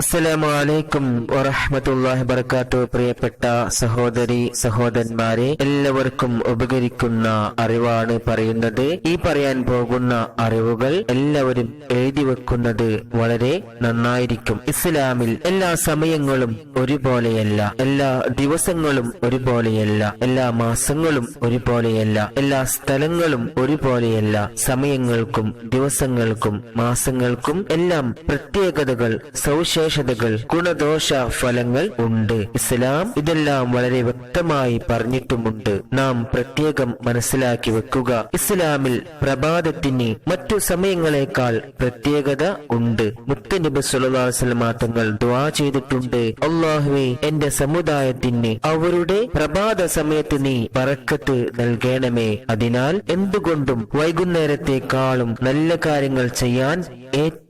അസ്സലാമലൈക്കും വറഹമത്തല്ലാഹി വർക്കാത്തു പ്രിയപ്പെട്ട സഹോദരി സഹോദരന്മാരെ എല്ലാവർക്കും ഉപകരിക്കുന്ന അറിവാണ് പറയുന്നത്. ഈ പറയാൻ പോകുന്ന അറിവുകൾ എല്ലാവരും എഴുതി വെക്കുന്നത് വളരെ നന്നായിരിക്കും. ഇസ്ലാമിൽ എല്ലാ സമയങ്ങളും ഒരുപോലെയല്ല. എല്ലാ ദിവസങ്ങളും ഒരുപോലെയല്ല. എല്ലാ മാസങ്ങളും ഒരുപോലെയല്ല. എല്ലാ സ്ഥലങ്ങളും ഒരുപോലെയല്ല. സമയങ്ങൾക്കും ദിവസങ്ങൾക്കും മാസങ്ങൾക്കും എല്ലാം പ്രത്യേകതകൾ സവിശേഷതകൾ ഗുണദോഷ ഫലങ്ങൾ ഉണ്ട്. ഇസ്ലാം ഇതെല്ലാം വളരെ വ്യക്തമായി പറഞ്ഞിട്ടുമുണ്ട്. നാം പ്രത്യേകം മനസ്സിലാക്കി വെക്കുക. ഇസ്ലാമിൽ പ്രഭാതത്തിന് മറ്റു സമയങ്ങളെക്കാൾ പ്രത്യേകത ഉണ്ട്. മുത്തനബി തങ്ങൾ ദ്വാ ചെയ്തിട്ടുണ്ട്. അള്ളാഹുവെ എന്റെ സമുദായത്തിന് അവരുടെ പ്രഭാത സമയത്ത് നീ പറക്കത്ത് നൽകണമേ. അതിനാൽ എന്തുകൊണ്ടും വൈകുന്നേരത്തെക്കാളും നല്ല കാര്യങ്ങൾ ചെയ്യാൻ ഏറ്റവും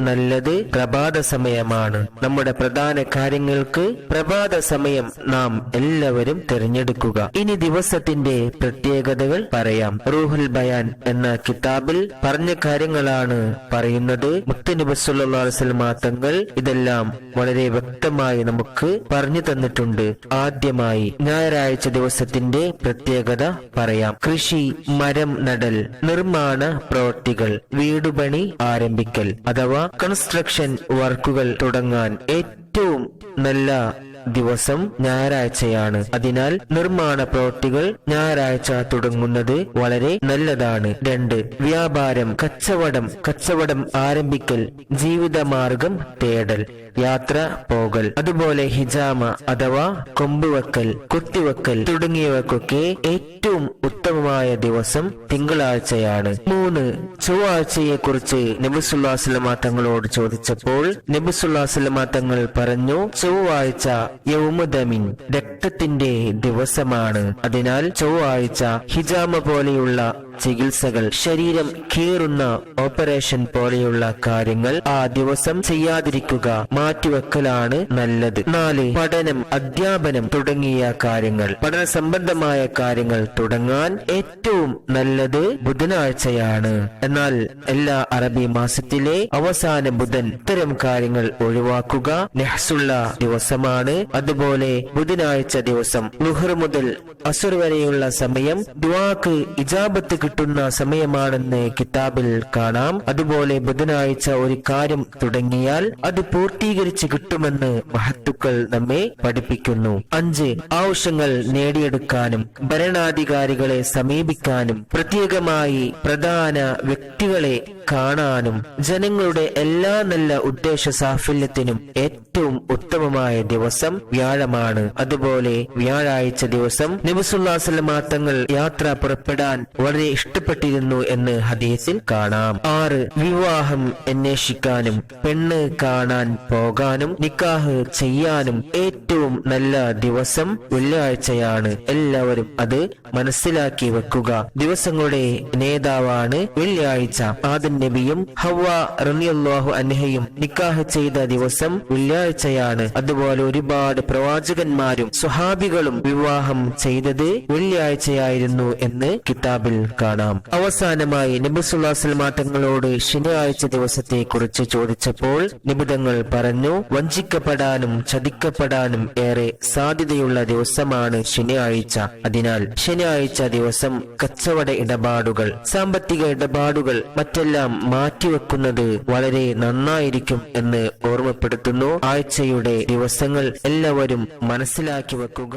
നല്ലത് പ്രഭാത സമയമാണ്. നമ്മുടെ പ്രധാന കാര്യങ്ങൾക്ക് പ്രഭാത സമയം നാം എല്ലാവരും തിരഞ്ഞെടുക്കുക. ഇനി ദിവസത്തിന്റെ പ്രത്യേകതകൾ പറയാം. റൂഹുൽ ബയാൻ എന്ന കിതാബിൽ പറഞ്ഞ കാര്യങ്ങളാണ് പറയുന്നത്. മുത്തനുബസ്വല്ലാസ്ലമാ തങ്ങൾ ഇതെല്ലാം വളരെ വ്യക്തമായി നമുക്ക് പറഞ്ഞു തന്നിട്ടുണ്ട്. ആദ്യമായി ഞായറാഴ്ച ദിവസത്തിന്റെ പ്രത്യേകത പറയാം. കൃഷി മരം നടൽ നിർമ്മാണ പ്രവൃത്തികൾ വീടുപണി ആരംഭിക്കൽ. അഥവാ കൺസ്ട്രക്ഷൻ വർക്കുകൾ തുടങ്ങാൻ ഏറ്റവും നല്ല ദിവസം ഞായറാഴ്ചയാണ്. അതിനാൽ നിർമ്മാണ പ്രവൃത്തികൾ ഞായറാഴ്ച തുടങ്ങുന്നത് വളരെ നല്ലതാണ്. രണ്ട് വ്യാപാരം കച്ചവടം കച്ചവടം ആരംഭിക്കൽ ജീവിതമാർഗം തേടൽ. യാത്ര പോകൽ. അതുപോലെ ഹിജാമ അഥവാ കൊമ്പുവെക്കൽ കുത്തിവെക്കൽ തുടങ്ങിയവക്കൊക്കെ ഏറ്റവും ഉത്തമമായ ദിവസം തിങ്കളാഴ്ചയാണ്. മൂന്ന് ചൊവ്വാഴ്ചയെ കുറിച്ച് നബിസുല്ലാസ്ലമ തങ്ങളോട് ചോദിച്ചപ്പോൾ നബിസുല്ലാസ്ലമ തങ്ങൾ പറഞ്ഞു ചൊവ്വാഴ്ച യൗമുദമിൻ രക്തത്തിന്റെ ദിവസമാണ്. അതിനാൽ ചൊവ്വാഴ്ച ഹിജാമ പോലെയുള്ള ചികിത്സകൾ. ശരീരം കീറുന്ന ഓപ്പറേഷൻ പോലെയുള്ള കാര്യങ്ങൾ ആ ദിവസം ചെയ്യാതിരിക്കുക മാറ്റിവെക്കലാണ് നല്ലത്. നാല് പഠനം അധ്യാപനം തുടങ്ങിയ കാര്യങ്ങൾ. പഠന സംബന്ധമായ കാര്യങ്ങൾ തുടങ്ങാൻ ഏറ്റവും നല്ലത് ബുധനാഴ്ചയാണ്. എന്നാൽ എല്ലാ അറബി മാസത്തിലെ അവസാന ബുധൻ ഇത്തരം കാര്യങ്ങൾ ഒഴിവാക്കുക നെഹ്സുള്ള ദിവസമാണ്. അതുപോലെ ബുധനാഴ്ച ദിവസം ലുഹർ മുതൽ അസുർ വരെയുള്ള സമയം ദുവാക്ക് ഇജാബത്ത് കിട്ടുന്ന സമയമാണെന്ന് കിതാബിൽ കാണാം. അതുപോലെ ബുധനാഴ്ച ഒരു കാര്യം തുടങ്ങിയാൽ അത് പൂർത്തീകരിച്ച് കിട്ടുമെന്ന് മഹത്തുക്കൾ നമ്മെ പഠിപ്പിക്കുന്നു. അഞ്ച് ആവശ്യങ്ങൾ നേടിയെടുക്കാനും ഭരണാധികാരികളെ സമീപിക്കാനും പ്രത്യേകമായി പ്രധാന വ്യക്തികളെ കാണാനും ജനങ്ങളുടെ എല്ലാ നല്ല ഉദ്ദേശ സാഫല്യത്തിനും ഏറ്റവും ഉത്തമമായ ദിവസം വ്യാഴമാണ്. അതുപോലെ വ്യാഴാഴ്ച ദിവസം നബിസുല്ലാസ്ലമാ തങ്ങൾ യാത്ര പുറപ്പെടാൻ വളരെ ഇഷ്ടപ്പെട്ടിരുന്നു എന്ന് ഹദീസിൽ കാണാം. ആറ് വിവാഹം അന്വേഷിക്കാനും പെണ്ണ് കാണാൻ പോകാനും നിക്കാഹ് ചെയ്യാനും ഏറ്റവും നല്ല ദിവസം വെള്ളിയാഴ്ചയാണ്. എല്ലാവരും അത് മനസ്സിലാക്കി വെക്കുക. ദിവസങ്ങളുടെ നേതാവാണ് വെള്ളിയാഴ്ച. ആദൻ നബിയും ഹവ റണിയല്ലാഹു അൻഹയും നിക്കാഹ് ചെയ്ത ദിവസം വെള്ളിയാഴ്ചയാണ്. അതുപോലെ ഒരുപാട് പ്രവാചകന്മാരും സ്വഹാബികളും വിവാഹം ചെയ്തത് വെള്ളിയാഴ്ചയായിരുന്നു എന്ന് കിതാബിൽ കാണാം. അവസാനമായി നബിസുല്ലാസ്ലമാ തങ്ങളോട് ശനിയാഴ്ച ദിവസത്തെ കുറിച്ച് ചോദിച്ചപ്പോൾ നിബിതങ്ങൾ പറഞ്ഞു വഞ്ചിക്കപ്പെടാനും ചതിക്കപ്പെടാനും ഏറെ സാധ്യതയുള്ള ദിവസമാണ് ശനിയാഴ്ച. അതിനാൽ ശനിയാഴ്ച ദിവസം കച്ചവട ഇടപാടുകൾ സാമ്പത്തിക ഇടപാടുകൾ മറ്റെല്ലാം മാറ്റിവെക്കുന്നത് വളരെ നന്നായിരിക്കും എന്ന് ഓർമ്മപ്പെടുത്തുന്നു. ആഴ്ചയുടെ ദിവസങ്ങൾ എല്ലാവരും മനസ്സിലാക്കി വെക്കുക.